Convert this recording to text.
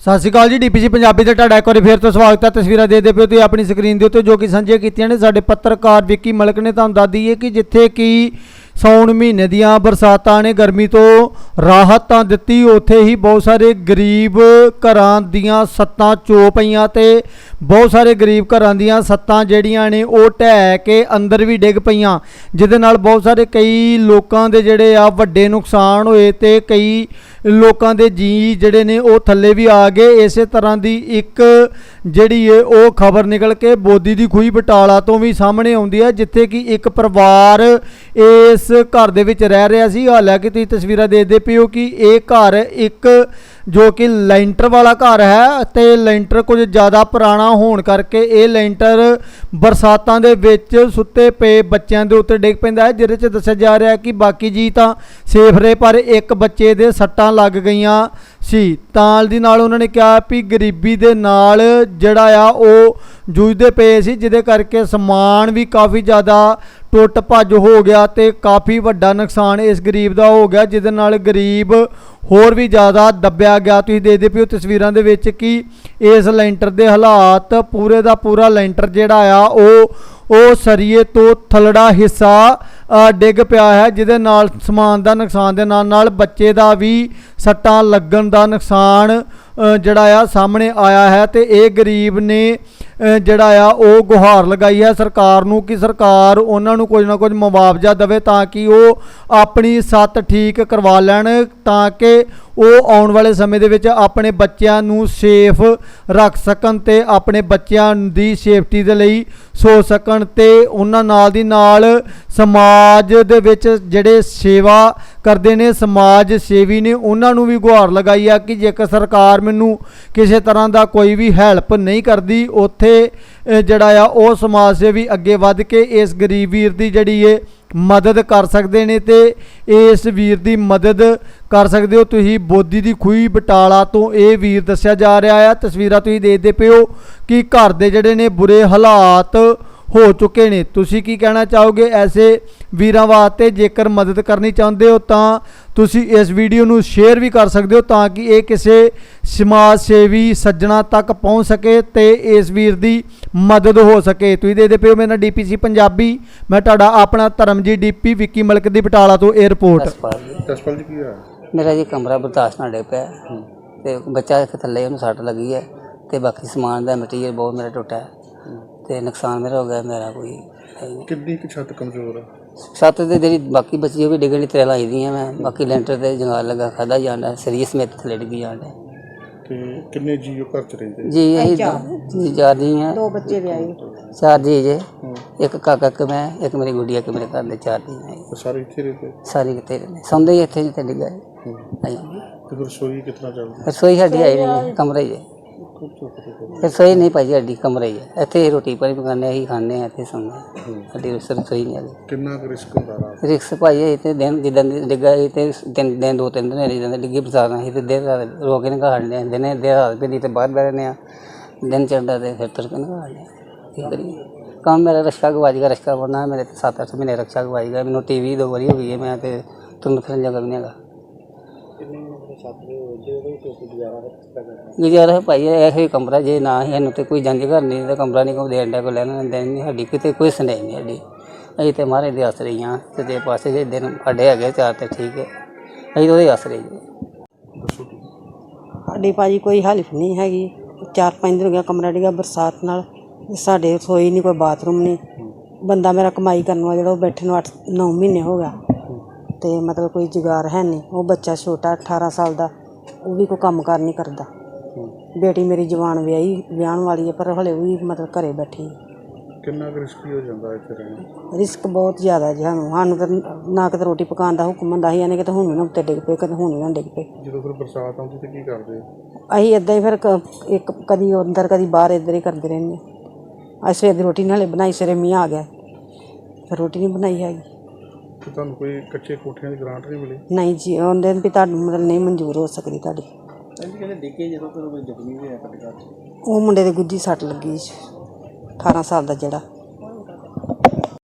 ਸਤਿ ਸ਼੍ਰੀ ਅਕਾਲ ਜੀ, ਡੀਪੀਸੀ ਪੰਜਾਬੀ ਤੇ ਤੁਹਾਡਾ ਇੱਕ ਵਾਰੀ ਫੇਰ ਤੋਂ ਸਵਾਗਤ ਹੈ। ਤਸਵੀਰਾਂ ਦੇ ਦੇ ਪਿਓ ਤੁਸੀਂ ਆਪਣੀ ਸਕਰੀਨ ਦੇ ਉੱਤੇ ਜੋ ਕਿ ਸਾਂਝੀਆਂ ਕੀਤੀਆਂ ਨੇ। ਸਾਡੇ ਪੱਤਰਕਾਰ ਵਿੱਕੀ ਮਲਕ ਨੇ ਤੁਹਾਨੂੰ ਦੱਸ ਦਈਏ ਕਿ ਜਿੱਥੇ ਕਿ ਸੌਣ ਮਹੀਨੇ ਦੀਆਂ ਬਰਸਾਤਾਂ ਨੇ ਗਰਮੀ ਤੋਂ ਰਾਹਤ ਤਾਂ ਦਿੱਤੀ, ਉੱਥੇ ਹੀ ਬਹੁਤ ਸਾਰੇ ਗਰੀਬ ਘਰਾਂ ਦੀਆਂ ਸੱਤਾਂ ਚੋ ਪਈਆਂ ਤੇ ਬਹੁਤ ਸਾਰੇ ਗਰੀਬ ਘਰਾਂ ਦੀਆਂ ਸੱਤਾਂ ਜਿਹੜੀਆਂ ਨੇ ਉਹ ਢਹਿ ਕੇ ਅੰਦਰ ਵੀ ਡਿੱਗ ਪਈਆਂ। ਜਿਹਦੇ ਨਾਲ ਬਹੁਤ ਸਾਰੇ ਕਈ ਲੋਕਾਂ ਦੇ ਜਿਹੜੇ ਆ ਵੱਡੇ ਨੁਕਸਾਨ ਹੋਏ ਤੇ ਕਈ ਲੋਕਾਂ ਦੇ ਜੀ ਜਿਹੜੇ ਨੇ ਉਹ ਥੱਲੇ ਵੀ ਆ ਗਏ। ਇਸੇ ਤਰ੍ਹਾਂ ਦੀ ਇੱਕ ਜਿਹੜੀ ਏ, ਉਹ ਖਬਰ ਨਿਕਲ ਕੇ ਬੋਦੀ ਦੀ ਖੂਹੀ ਬਟਾਲਾ ਤੋਂ ਵੀ ਸਾਹਮਣੇ ਆਉਂਦੀ ਹੈ, ਜਿੱਥੇ ਕਿ ਇੱਕ ਪਰਿਵਾਰ ਇਸ ਘਰ ਦੇ ਵਿੱਚ ਰਹਿ ਰਿਹਾ ਸੀ। ਹਾਲਾਂਕਿ ਤੁਸੀਂ ਤਸਵੀਰਾਂ ਦੇਖਦੇ ਪਿਓ ਕਿ ਇਹ ਘਰ ਇੱਕ ਜੋ ਕਿ ਲੈਂਟਰ ਵਾਲਾ ਘਰ ਹੈ ਤੇ ਲੈਂਟਰ ਕੁਝ ਜ਼ਿਆਦਾ ਪੁਰਾਣਾ ਹੋਣ ਕਰਕੇ ਇਹ ਲੈਂਟਰ ਬਰਸਾਤਾਂ ਦੇ ਵਿੱਚ ਸੁੱਤੇ ਪਏ ਬੱਚਿਆਂ ਦੇ ਉੱਤੇ ਡਿੱਗ ਪੈਂਦਾ ਹੈ, ਜਿਹਦੇ 'ਚ ਦੱਸਿਆ ਜਾ ਰਿਹਾ ਕਿ ਬਾਕੀ ਜੀ ਤਾਂ ਸੇਫ ਰਹੇ, ਪਰ ਇੱਕ ਬੱਚੇ ਦੇ ਸੱਟਾਂ ਲੱਗ ਗਈਆਂ ਸੀ। ਤਾਂ ਦੀ ਨਾਲ ਉਹਨਾਂ ਨੇ ਕਿਹਾ ਵੀ ਗਰੀਬੀ ਦੇ ਨਾਲ ਜਿਹੜਾ ਆ ਉਹ ਜੂਝਦੇ ਪਏ ਸੀ, ਜਿਹਦੇ ਕਰਕੇ ਸਮਾਨ ਵੀ ਕਾਫੀ ਜ਼ਿਆਦਾ ਟੁੱਟ ਭੱਜ ਹੋ ਗਿਆ ਤੇ ਕਾਫੀ ਵੱਡਾ ਨੁਕਸਾਨ ਇਸ ਗਰੀਬ ਦਾ ਹੋ ਗਿਆ, ਜਿਹਦੇ ਨਾਲ ਗਰੀਬ ਹੋਰ ਵੀ ਜ਼ਿਆਦਾ ਦੱਬਿਆ ਗਿਆ। ਤੁਸੀਂ ਦੇਖਦੇ ਪਿਓ ਤਸਵੀਰਾਂ ਦੇ ਵਿੱਚ ਕਿ ਇਸ ਲੈਂਟਰ ਦੇ ਹਾਲਾਤ ਪੂਰੇ ਦਾ ਪੂਰਾ ਲੈਂਟਰ ਜਿਹੜਾ ਆ, ਉਹ ਉਹ ਸਰੀਏ ਤੋਂ ਥਲੜਾ ਹਿੱਸਾ ਡਿੱਗ ਪਿਆ ਹੈ, ਜਿਹਦੇ ਨਾਲ ਸਮਾਨ ਦਾ ਨੁਕਸਾਨ ਦੇ ਨਾਲ ਨਾਲ ਬੱਚੇ ਦਾ ਵੀ ਸੱਟਾਂ ਲੱਗਣ ਦਾ ਨੁਕਸਾਨ ਜਿਹੜਾ ਆ ਸਾਹਮਣੇ ਆਇਆ ਹੈ ਤੇ ਇਹ ਗਰੀਬ ਨੇ ਜਿਹੜਾ ਆ, ਉਹ ਗੁਹਾਰ ਲਗਾਈ ਹੈ ਸਰਕਾਰ ਨੂੰ ਕਿ ਸਰਕਾਰ ਉਹਨਾਂ ਨੂੰ ਕੁਝ ਨਾ ਕੁਝ ਮੁਆਵਜ਼ਾ ਦੇਵੇ ਤਾਂ ਕਿ ਉਹ ਆਪਣੀ ਸੱਤ ਠੀਕ ਕਰਵਾ ਲੈਣ ਤਾਂ ਕਿ ਉਹ ਆਉਣ ਵਾਲੇ ਸਮੇਂ ਦੇ ਵਿੱਚ ਆਪਣੇ ਬੱਚਿਆਂ ਨੂੰ ਸੇਫ ਰੱਖ ਸਕਣ ਤੇ ਆਪਣੇ ਬੱਚਿਆਂ ਦੀ ਸੇਫਟੀ ਦੇ ਲਈ ਸੋਚ ਸਕਣ ਤੇ ਉਹਨਾਂ ਨਾਲ ਦੀ ਨਾਲ ਸਮਾਜ ਦੇ ਵਿੱਚ ਜਿਹੜੇ ਸੇਵਾ ਕਰਦੇ ਨੇ, ਸਮਾਜ ਸੇਵੀ ਨੇ, ਉਹਨਾਂ ਨੂੰ ਵੀ ਗੁਹਾਰ ਲਗਾਈ ਆ ਕਿ ਜੇਕਰ ਸਰਕਾਰ ਮੈਨੂੰ ਕਿਸੇ ਤਰ੍ਹਾਂ ਦਾ ਕੋਈ ਵੀ ਹੈਲਪ ਨਹੀਂ ਕਰਦੀ, ਉੱਥੇ ਜਿਹੜਾ ਆ, ਉਹ ਸਮਾਜ ਸੇਵੀ ਅੱਗੇ ਵੱਧ ਕੇ ਇਸ ਗਰੀਬ ਵੀਰ ਦੀ ਜਿਹੜੀ ਏ ਮਦਦ ਕਰ ਸਕਦੇ ਨੇ ਤੇ ਇਸ ਵੀਰ ਦੀ ਮਦਦ ਕਰ ਸਕਦੇ ਹੋ। ਤੁਸੀਂ ਬੋਦੀ ਦੀ ਖੂਹੀ ਬਟਾਲਾ ਤੋਂ ਇਹ ਵੀਰ ਦੱਸਿਆ ਜਾ ਰਿਹਾ ਆ। ਤਸਵੀਰਾਂ ਤੁਸੀਂ ਦੇਖਦੇ ਪਿਓ ਕਿ ਘਰ ਦੇ ਜਿਹੜੇ ਨੇ ਬੁਰੇ ਹਾਲਾਤ ਹੋ ਚੁੱਕੇ ਨੇ। ਤੁਸੀਂ ਕੀ ਕਹਿਣਾ ਚਾਹੋਗੇ? ਐਸੇ ਵੀਰਾਂ ਵਾਸਤੇ ਜੇਕਰ ਮਦਦ ਕਰਨੀ ਚਾਹੁੰਦੇ ਹੋ ਤਾਂ ਤੁਸੀਂ ਇਸ ਵੀਡੀਓ ਨੂੰ ਸ਼ੇਅਰ ਵੀ ਕਰ ਸਕਦੇ ਹੋ ਤਾਂ ਕਿ ਇਹ ਕਿਸੇ ਸਮਾਜ ਸੇਵੀ ਸੱਜਣਾ ਤੱਕ ਪਹੁੰਚ ਸਕੇ ਤੇ ਇਸ ਵੀਰ ਦੀ ਮਦਦ ਹੋ ਸਕੇ। ਤੁਸੀਂ ਦੇਖਦੇ ਪਿਓ ਮੇਰਾ ਡੀਪੀਸੀ ਪੰਜਾਬੀ ਮੈਂ ਤੁਹਾਡਾ ਆਪਣਾ ਧਰਮਜੀਤ ਡੀਪੀ ਵਿੱਕੀ ਮਲਕ ਦੀ ਬਟਾਲਾ ਤੋਂ ਰਿਪੋਰਟ ਜਸਪਾਲ ਜੀ। ਜਸਪਾਲ ਜੀ ਕੀ ਹੋਇਆ? ਮੇਰਾ ਜੀ ਕਮਰਾ ਬਰਦਾਸ਼ਤ ਨਾਲ ਡੇ ਪਿਆ। ਤੇ ਬੱਚਾ ਇੱਕ ਥੱਲੇ ਉਹਨੂੰ ਸੱਟ ਲੱਗੀ ਹੈ ਤੇ ਬਾਕੀ ਸਮਾਨ ਦਾ ਮਟੀਰੀਅਲ ਬਹੁਤ ਮੇਰਾ ਟੁੱਟਾ ਹੈ। ਤੇ ਨੁਕਸਾਨ ਮੇਰਾ ਹੋ ਗਿਆ ਮੇਰਾ ਕੋਈ। ਕਿੰਨੀ ਕੁ ਛੱਤ ਕਮਜ਼ੋਰ ਆ? ਛੱਤ ਤੇ ਜਿਹੜੀ ਬਾਕੀ ਬਚੀ ਉਹ ਵੀ ਡਿੱਗਣ ਦੀ ਤਰ੍ਹਾਂ ਲਾਈ ਦੀਆਂ ਮੈਂ। ਬਾਕੀ ਲੈਂਟਰ ਤੇ ਜੰਗਾਲ ਲੱਗਾ ਖਾਦਾ ਜਾਂਦਾ ਸਰੀਰ ਸਮੇਤ ਥੱਲੇ ਡਿੱਗੀ ਜਾਂਦਾ ਤੇ ਕਿੰਨੇ ਜੀਓ ਘਰ ਚ ਰਹਿੰਦੇ? ਜੀ ਇਹ ਜੀ ਜੀ ਹੈ ਦੋ ਬੱਚੇ ਵਿਆਹੇ। ਚਾਰ ਜੀ। ਜੇ ਇੱਕ ਕਾਕਾ ਇੱਕ ਮੈਂ ਇੱਕ ਮੇਰੀ ਗੁੱਡੀ ਇੱਕ ਮੇਰੇ ਘਰ ਦੇ ਚਾਰ ਜੀ ਹੈ ਤੇ ਸਾਰੇ ਇੱਥੇ ਰਹਿੰਦੇ? ਸਾਰੀ ਕਿਤੇ ਰਹਿੰਦੇ। ਸੌਂਦੇ ਹੀ ਇੱਥੇ ਜਿੱਥੇ ਡਿੱਗਾ ਹੈ। ਹੂੰ। ਹਾਂਜੀ। ਤੇ ਫਿਰ ਸੋਈ ਕਿਤਨਾ ਚੱਲਦੀ? ਰਸੋਈ ਸਾਡੀ ਆਈ ਨਹੀਂ ਕਮਰੇ 'ਚ ਰਸੋਈ ਨਹੀਂ ਭਾਜੀ ਸਾਡੀ ਕਮਰੇ 'ਚ ਹੈ। ਇੱਥੇ ਹੀ ਰੋਟੀ ਪਾਣੀ ਪਕਾਉਂਦੇ ਅਸੀਂ ਖਾਂਦੇ ਹਾਂ ਇੱਥੇ ਸੌਂਦੇ ਹਾਂ। ਸਾਡੀ ਰਸ- ਰਸੋਈ ਨਹੀਂ ਹੈਗੀ। ਕਿੰਨਾ ਕੁ ਰਿਸਕ ਹੁੰਦਾ ਰਾਤ ਰਿਕਸ ਭਾਈ ਇਹ ਤੇ ਦਿਨ ਜਿੱਦਾਂ ਦੀ ਡਿੱਗਾ ਇਹ ਤੇ ਤਿੰਨ ਦਿਨ ਦੋ ਤਿੰਨ ਦਿਨ ਜਿੱਦਾਂ ਡਿੱਗੀ ਬਸਾਰਾਂ ਸੀ ਤੇ ਦੇਰ ਰਾਤ ਰੋ ਕੇ ਨਿਕਾਲ ਲਿਆ ਦਿਨੇ ਦੇਰ ਰਾਤ ਵੀ ਨਹੀਂ ਤੇ ਬਾਹਰ ਬਹਿ ਰਹਿੰਦੇ ਆ। ਦਿਨ ਚੜਦਾ ਤੇ ਫਿਰ ਤੁਰ ਕੇ ਨਿਕਾਲ ਲਿਆ ਕੀ ਕਰੀਏ? ਕੰਮ ਮੇਰਾ ਰਸ਼ਕਾ ਗਵਾਜ ਗਿਆ ਰਸ਼ਕਾ ਬਣਨਾ ਮੇਰੇ ਤੇ 7-8 ਮਹੀਨੇ ਰਕਸ਼ਾ ਗਵਾਜ ਗਿਆ। ਮੈਨੂੰ ਟੀਵੀ ਦੋ ਵਾਰੀ ਹੋ ਗਈ ਹੈ ਮੈਂ ਤੇ ਤੁਰਨ ਫਿਰਨ ਜਗ੍ਹਾ ਵੀ ਨਹੀਂ ਹੈਗਾ। ਗੁਜ਼ਾਰਾ ਹੈ ਭਾਈ ਇਹ ਹੀ ਕਮਰਾ ਜੇ ਨਾ ਹੀ ਇਹਨੂੰ ਤੇ ਕੋਈ ਜੰਜ ਘਰ ਨਹੀਂ ਤੇ ਕਮਰਾ ਨਹੀਂ ਕੋਈ ਦੇਣ ਦਾ ਕੋਈ ਲੈਣਾ ਦੇਣ ਨਹੀਂ ਸਾਡੀ ਕਿਤੇ ਕੋਈ ਸੁਣਾਈ ਨਹੀਂ ਸਾਡੀ। ਅਸੀਂ ਤੇ ਮਾਰੇ ਦੇ ਆਸਰੇ ਹੀ ਹਾਂ ਤੇ ਦੇ ਪਾਸੇ ਜੇ ਦਿਨ ਸਾਡੇ ਹੈਗੇ ਚਾਰ ਤੇ ਠੀਕ ਹੈ ਅਸੀਂ ਤਾਂ ਉਹਦੇ ਆਸਰੇ ਹੀ ਹਾਂ। ਦੱਸੋ ਸਾਡੀ ਭਾਜੀ ਕੋਈ ਹੈਲਪ ਨਹੀਂ ਹੈਗੀ ਚਾਰ ਪੰਜ ਦਿਨ ਹੋ ਗਿਆ ਕਮਰਾ ਡਿੱਗਾ ਬਰਸਾਤ ਨਾਲ ਸਾਡੇ ਰਸੋਈ ਨਹੀਂ ਕੋਈ ਬਾਥਰੂਮ ਨਹੀਂ। ਬੰਦਾ ਮੇਰਾ ਕਮਾਈ ਕਰਨ ਵਾਲਾ ਜਿਹੜਾ ਉਹ ਬੈਠੇ ਨੂੰ 8 9 ਮਹੀਨੇ ਹੋ ਗਿਆ। ਤੇ ਮਤਲਬ ਕੋਈ ਜੁਗਾੜ ਹੈ ਨਹੀਂ। ਉਹ ਬੱਚਾ ਛੋਟਾ 18 ਸਾਲ ਦਾ ਉਹ ਵੀ ਕੋਈ ਕੰਮ ਕਾਰ ਨਹੀਂ ਕਰਦਾ। ਬੇਟੀ ਮੇਰੀ ਜਵਾਨ ਵਿਆਹੀ ਵਿਆਹਣ ਵਾਲੀ ਹੈ ਪਰ ਹਲੇ ਵੀ ਮਤਲਬ ਘਰੇ ਬੈਠੀ ਹੈ। ਕਿੰਨਾ ਕੁ ਰਿਸਕੀ ਹੋ ਜਾਂਦਾ ਇੱਥੇ ਰਹਿਣਾ ਰਿਸਕ ਬਹੁਤ ਜ਼ਿਆਦਾ ਜੀ ਸਾਨੂੰ। ਸਾਨੂੰ ਤਾਂ ਨਾ ਕਿਤੇ ਰੋਟੀ ਪਕਾਉਣ ਦਾ ਹੁਕਮ ਹੁੰਦਾ ਸੀ ਯਾਨੀ ਕਿ ਹੁਣ ਵੀ ਨਾ ਉੱਤੇ ਡਿੱਗ ਪਏ ਕਦੇ ਹੁਣ ਵੀ ਨਾ ਡਿੱਗ ਪਏ। ਜਦੋਂ ਫਿਰ ਬਰਸਾਤ ਆਉਂਦੀ ਤੇ ਕੀ ਕਰਦੇ? ਅਸੀਂ ਇਦਾਂ ਹੀ ਫਿਰ ਕ- ਇੱਕ ਕਦੀ ਅੰਦਰ ਕਦੀ ਬਾਹਰ ਇੱਧਰ ਹੀ ਕਰਦੇ ਰਹਿੰਦੇ ਹਾਂ। ਅੱਜ ਸਵੇਰ ਦੀ ਰੋਟੀ ਨਾਲੇ ਬਣਾਈ ਸਵੇਰੇ ਮੀਂਹ ਆ ਗਿਆ। ਫਿਰ ਰੋਟੀ ਨਹੀਂ ਬਣਾਈ ਹੈਗੀ। ਤੇ ਤੁਹਾਨੂੰ ਕੋਈ ਕੱਚੇ ਕੋਠਿਆਂ ਦੀ ਗ੍ਰਾਂਟ ਨਹੀਂ ਮਿਲੀ? ਨਹੀਂ ਜੀ ਉਹਦੇ ਵੀ ਤੁਹਾਨੂੰ ਮਤਲਬ ਨਹੀਂ ਮਨਜ਼ੂਰ ਹੋ ਸਕਦੀ ਤੁਹਾਡੀ। ਕਹਿੰਦੇ ਡਿੱਗੇ ਜਦੋਂ ਤੁਹਾਨੂੰ ਕੋਈ ਜ਼ਖਮੀ ਹੋਇਆ ਤੁਹਾਡੇ ਘਰ ਉਹ ਮੁੰਡੇ ਦੇ ਗੁੱਜੀ ਸੱਟ ਲੱਗੀ ਸੀ 18 ਸਾਲ ਦਾ ਜਿਹੜਾ।